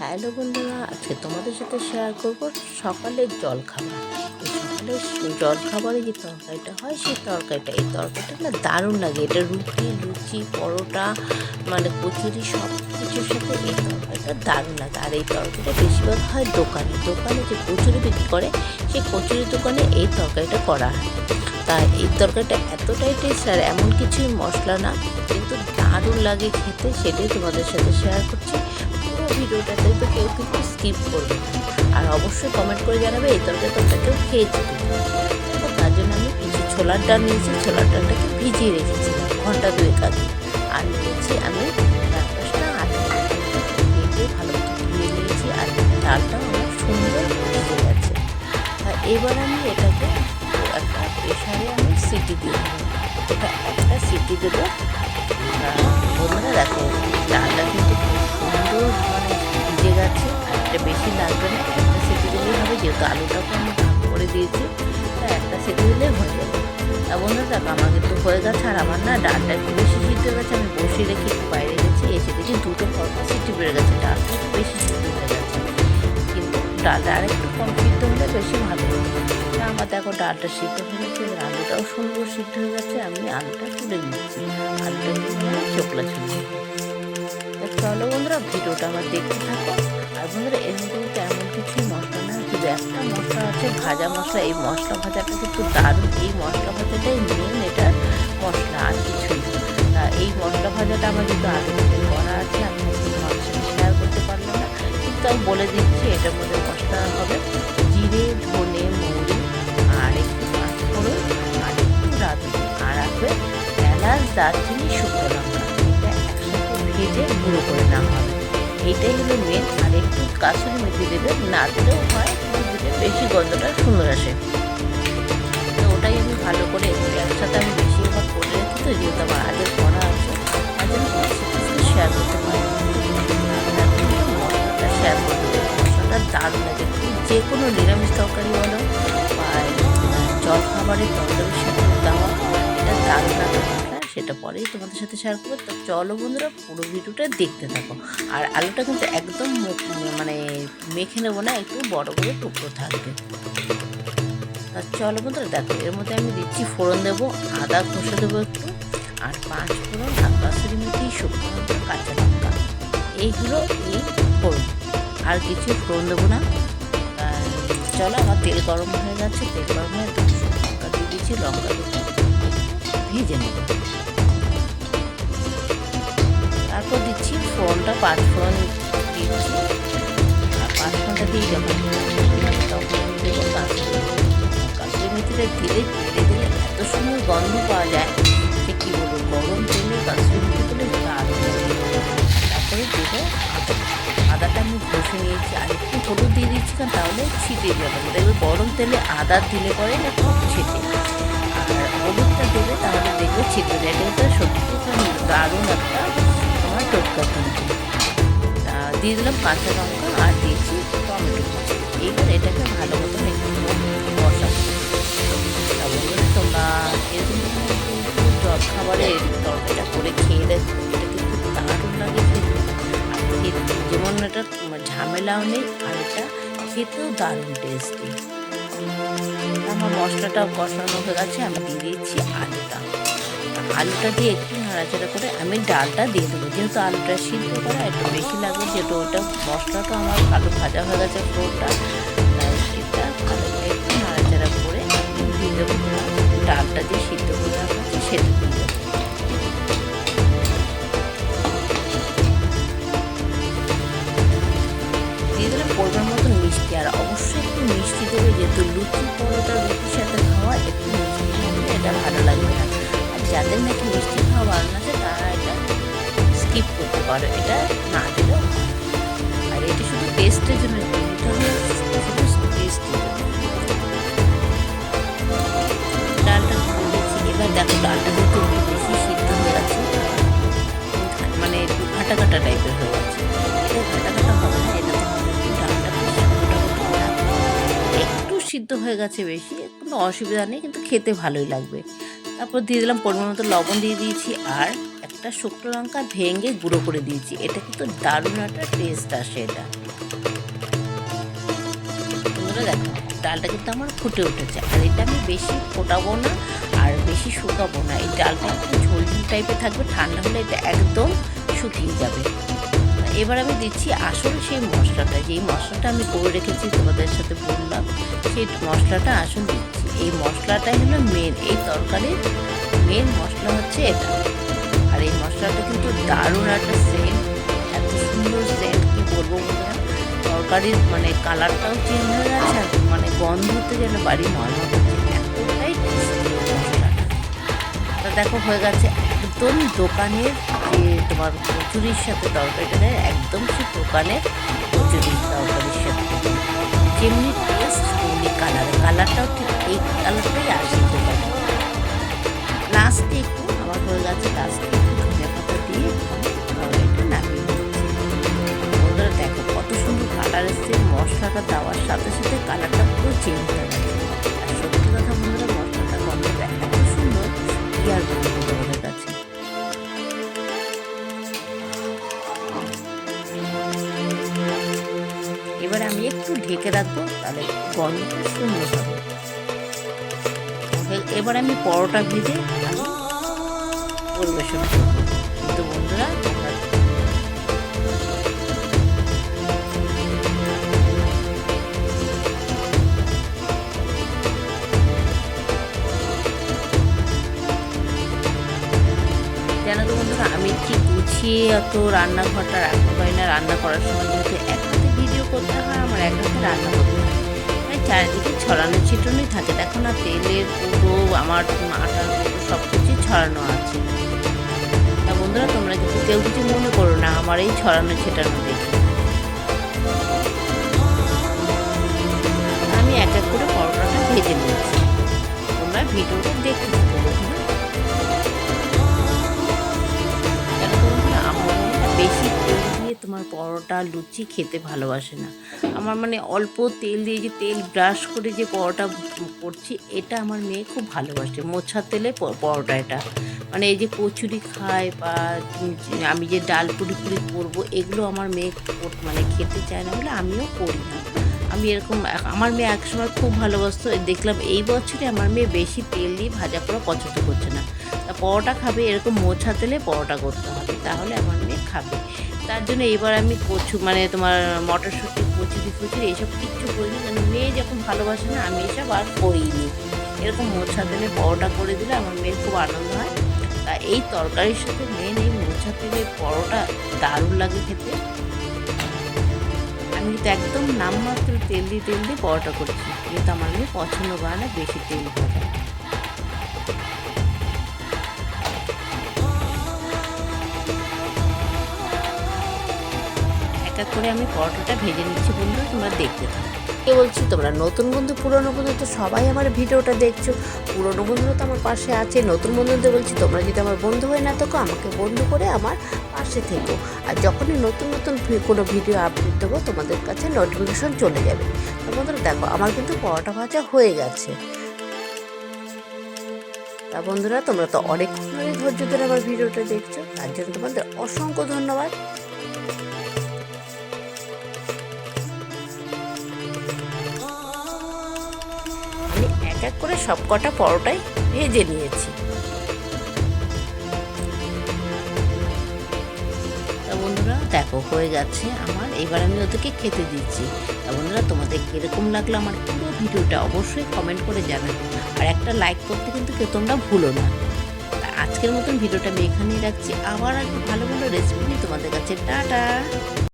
Hello বন্ধুরা, আজকে তোমাদের সাথে শেয়ার করব সকালের জল খাবার সকালের জল খাবারে যে তরকারিটা হয়, সেই তরকারিটা। এই তরকারিটা না দারুণ লাগে। এটা রুটি, লুচি, পরোটা মানে কচুরি সব কিছুর সাথে এই তরকারিটা দারুণ লাগে। আর এই তরকারিটা বেশিরভাগ হয় দোকানে। দোকানে যে কচুরি বিক্রি করে, সেই কচুরি দোকানে এই তরকারিটা করা হয়। তা এই তরকারিটা এতটাই টেস্ট আর এমন কিছুই মশলা না, কিন্তু দারুণ লাগে খেতে, সেটাই তোমাদের সাথে শেয়ার করছি। পুরো ভিডিওটা দেখবে কেউ কিন্তু স্কিপ করবে আর অবশ্যই কমেন্ট করে জানাবে, এই তরকারি তোমরা কেউ খেয়েছে। তো তার জন্য আমি কিছু ছোলার ডাল নিয়েছি, ছোলার ডালটাকে ভিজিয়ে রেখেছিলাম ঘণ্টা দুয়েক আগে। আর নিয়েছি আমি চার পাঁচটা আলু ভালো ধুয়ে নিয়েছি, আর ডালটা আমার সুন্দর ভিজে গেছে। আর এবার আমি এটাকে একটা প্রেশারে আমি সিটি দিয়ে এটা একটা সিটি দেবো। আর বন্ধুরা দেখো, ডালটা কিন্তু সুন্দর মানে ভিজে গেছে, আর বেশি লাগবে না, একটা সিটি দিলেই হবে, যেহেতু আলুটাকে আমি করে দিয়েছি, তা একটা সিটি দিলেই হয়ে যাবে। তা বন্ধুরা, দেখো আমার কিন্তু হয়ে গেছে, আর আমার না ডালটা একটু বেশি সিদ্ধ গেছে, আমি বসিয়ে রেখে একটু বাইরে গেছি, এসে দেখি দুটো পরপর সিটি বেড়ে গেছে ডালটা একটু বেশি সিদ্ধ হয়ে গেছে। কিন্তু ডালটা আর একটু কম সিদ্ধ হলে বেশি ভালো হতো তা আমার দেখো, ডালটা সিদ্ধ হয়ে গেছে আলুটাও সুন্দর সিদ্ধ হয়ে গেছে, আমি আলুটা তুলে নিচ্ছি। আলুটা চোখলা ছিল চলো বন্ধুরা ভিডিওটা আমার দেখতে থাকো। আর বন্ধুরা এর মধ্যে কিন্তু এমন কিছু মশলা না শুধু একটা মশলা আছে, ভাজা মশলা। এই মশলা ভাজাটা কিন্তু দারুণ। এই মশলা ভাজাটাই মেন এটা মশলা আর কিছুই এই মশলা ভাজাটা আমার কিন্তু আগে করা আছে, আমি কিন্তু সাথে শেয়ার করতে পারলাম না। কিন্তু আমি বলে দিচ্ছি, এটার মধ্যে মশলা হবে জিরে, ধনে, মৌরি আর একটু পাঁচফোড়ন আর একটু রাঁধুনি। আর রাখবে এলাচ, দারচিনি, শুকনো লঙ্কা। ভেজে গুঁড়ো করে নেওয়া হবে। এইটাই হলো মেন আর একটু কাসুরি মেথি দেবে, না দিলেও হয় বেশি গন্ধটা সুন্দর আসে। তো ওটাই আমি ভালো করে একসাথে আমি বেশিরভাগ করে রেখি তো যেহেতু আমার আগের করা আছে জন্য তোমার শেয়ার করতে পারি। শেয়ার করে দেবো মশলাটা দারুণ তুমি যে কোনো নিরামিষ তরকারি বলো বা জল খাবারের তরকারির সাথে দেওয়া, এটা দারুণ লাগে। সেটা পরেই তোমাদের সাথে শেয়ার করব। তো চলো বন্ধুরা, পুরো ভিডিওটা দেখতে থাকো। আর আলুটা কিন্তু একদম মানে মেখে নেব না, একটু বড় বড় টুকরো থাকবে। তা চলো বন্ধুরা, দেখো, এর মধ্যে আমি দিচ্ছি ফোড়ন দেবো, আদা ঘষে দেবো একটু, আর পাঁচ ফোড়ন আর কাসুরি মেথি শুকনো কাঁচা লঙ্কা। এইগুলো এই ফোড়ন। আর কিছু ফোড়ন দেবো না। আর চলো, আমার তেল গরম হয়ে যাচ্ছে তেল গরম হয়ে লঙ্কা দিয়ে দিচ্ছি, লঙ্কা ভেজে নেব তারপর দিচ্ছি ফোড়নটা পাঁচ ফোড়ন দিচ্ছি। আর পাঁচ ফোড়নটা দিয়ে যখন দিলে এত সুন্দর গন্ধ পাওয়া যায় যে কী বলব, গরম তেলে তারপরে দেবো আদাটা আমি ঘষে নিয়েছি। আর একটু হলুদ দিয়ে দিচ্ছি কারণ তাহলে ছিটে যাবে দেখবে গরম তেলে আদা দিলে পরে না খুব ছিটে। তাহলে দেখবে ছিটে সত্যি দারুণ একটা আমার টোটকা কিন্তু তা দিয়ে দিলাম কাঁচা লঙ্কা আর দিয়েছি টমেটো। এইবার এটাকে ভালো মতন একটু বসাবো তা তোমরা এরকম জল খাবারে তরকারিটা করে খেয়ে দেখো, এটা কিন্তু দারুণ লাগে খেতে। যেমন এটা ঝামেলাও নেই, আর এটা খেতেও দারুণ টেস্টি আমার মশলাটা কষানো হয়ে গেছে, আমি দিয়ে দিচ্ছি আলুটা। আলুটা দিয়ে একটু নাড়াচাড়া করে আমি ডালটা দিয়ে দেবো। যেহেতু আলুটা সিদ্ধ করা, একটু বেশি লাগবে, যেহেতু ওটা মশলাটা আমার ভালো ভাজা হয়ে গেছে পুরোটা যাদের নাকি মিষ্টি খাওয়া ভালো আছে, তারা এটা স্কিপ করতে পারো। এটা না দিলেও আর এটা শুধু টেস্টের জন্য ডালটা এবার ডালটা সিদ্ধ হয়ে গেছে। মানে একটু টাইপের হয়ে গেছে। একটু সিদ্ধ হয়ে গেছে বেশি, কোনো অসুবিধা নেই, কিন্তু খেতে ভালোই লাগবে। তারপর দিয়ে দিলাম পরিমাণ মতো লবণ দিয়ে দিয়েছি আর একটা শুকনো লঙ্কা ভেঙে গুঁড়ো করে দিয়েছি। এটা কিন্তু দারুণ একটা টেস্ট আসে এটা। ডালটা কিন্তু আমার ফুটে উঠেছে। আর এটা আমি বেশি ফোটাবো না আর বেশি শুকাবো না। এই ডালটা একটু ঝোল টাইপের থাকবে, ঠান্ডা হলে এটা একদম শুকিয়ে যাবে। এবার আমি দিচ্ছি আসল সেই মশলাটা। যেই মশলাটা আমি করে রেখেছি তোমাদের সাথে বললাম, সেই মশলাটা আসল দিচ্ছি এই মশলাটাই হলো মেন এই তরকারির মেন মশলা হচ্ছে এটা। আর এই মশলাটা কিন্তু দারুণ একটা সেন্ট এত সুন্দর সেন্ট কি বলব তরকারির মানে কালারটাও চেঞ্জ হয়ে গেছে আর মানে গন্ধতে যেন বাড়ি ময়মা করছে এতটাই দেখো হয়ে গেছে একদম দোকানের যে তোমার কচুরির সাথে তরকারিটা দেয়, একদম সে দোকানের কচুরির তরকারির সাথে। যেমনি কালারটাও ঠিক এই কালারটাই লাস্টে একটু আমার হয়ে গেছে লাস্টে কত সুন্দর মশলাটা দেওয়ার সাথে সাথে কালারটা পুরো চেঞ্জ হয়ে আর সত্যি কথা বন্ধুরা মশলাটা গন্ধটা এত সুন্দর, কি আর কাছে? এবার আমি একটু ঢেকে রাখব, তাহলে গন্ধটা সুন্দর হবে। এবার আমি পরোটা ভেজে আমি পরিবেশন করব। কিন্তু বন্ধুরা, জানো তো বন্ধুরা, আমি ঠিক গুছিয়ে অত রান্নাঘরটা রাখতে পারি না। রান্না করার সময় যেহেতু এক ভিডিও করতে হয়, আমার এক রান্না করতে হয়। চারিদিকে ছড়ানো ছিটানোই থাকে। দেখো না, তেলের পুরো আমার আটার পুরো সব কিছুই ছড়ানো আছে। তা বন্ধুরা, তোমরা কিন্তু কেউ কিছু মনে করো না, আমার এই ছড়ানো ছিটানো দেখে। আমি এক এক করে পরোটাটা ভেজে নিয়েছি। তোমরা ভিডিওটা দেখতে তোমার পরোটা লুচি খেতে ভালোবাসে না। আমার মানে অল্প তেল দিয়ে যে তেল ব্রাশ করে যে পরোটা করছি, এটা আমার মেয়ে খুব ভালোবাসে। মোছা তেলে পরোটা এটা। মানে এই যে কচুরি খায় বা আমি যে ডাল পুরি পুরি করব, এগুলো আমার মেয়ে মানে খেতে চায় না বলে আমিও করি না। আমি এরকম আমার মেয়ে একসময় খুব ভালোবাসতো। দেখলাম এই বছরে আমার মেয়ে বেশি তেল দিয়ে ভাজা করা পছন্দ করছে না। পরোটা খাবে, এরকম মোছা তেলে পরোটা করতে হবে, তাহলে আমার মেয়ে খাবে। তার জন্য এবার আমি কচু মানে তোমার মটরশুঁটি কচুরি ফুচুরি এইসব কিচ্ছু করিনি। কারণ মেয়ে যখন ভালোবাসে না, আমি এসব আর করিনি। এরকম মোছা তেলে পরোটা করে দিলে আমার মেয়ের খুব আনন্দ হয়। তা এই তরকারির সাথে মেন এই মোছা তেলে পরোটা দারুণ লাগে খেতে। আমি কিন্তু একদম নামমাত্র তেল দিয়ে তেল দিয়ে পরোটা করেছি। কিন্তু আমার মেয়ে পছন্দ করে না বেশি তেল ভাজা এক এক করে আমি পরোটাটা ভেজে নিচ্ছি বন্ধু তোমরা দেখতে থাকো। কে বলছি, তোমরা নতুন বন্ধু, পুরনো বন্ধু, তো সবাই আমার ভিডিওটা দেখছ। পুরনো বন্ধুরা তো আমার পাশে আছে। নতুন বন্ধুদের বলছি, তোমরা যদি আমার বন্ধু হয়ে না থাকো, আমাকে বন্ধু করে আমার পাশে থেকো। আর যখনই নতুন নতুন কোনো ভিডিও আপলোড দেবো, তোমাদের কাছে নোটিফিকেশন চলে যাবে। তো বন্ধুরা, দেখো, আমার কিন্তু পরোটা ভাজা হয়ে গেছে। তা বন্ধুরা, তোমরা তো ধরে ধৈর্য ধরে আমার ভিডিওটা দেখছ। তার জন্য তোমাদের অসংখ্য ধন্যবাদ। এক করে সব কটা পরোটাই ভেজে নিয়েছি। বন্ধুরা, দেখো, হয়ে যাচ্ছে আমার। এবার আমি ওদেরকে খেতে দিচ্ছি। বন্ধুরা, তোমাদের কীরকম লাগল আমার পুরো ভিডিওটা অবশ্যই কমেন্ট করে জানাবে। আর একটা লাইক করতে কিন্তু কেউ তোমরা ভুলো না। আজকের মতন ভিডিওটা আমি এখানেই রাখছি। আবার আর ভালো ভালো রেসিপি তোমাদের কাছে। টাটা!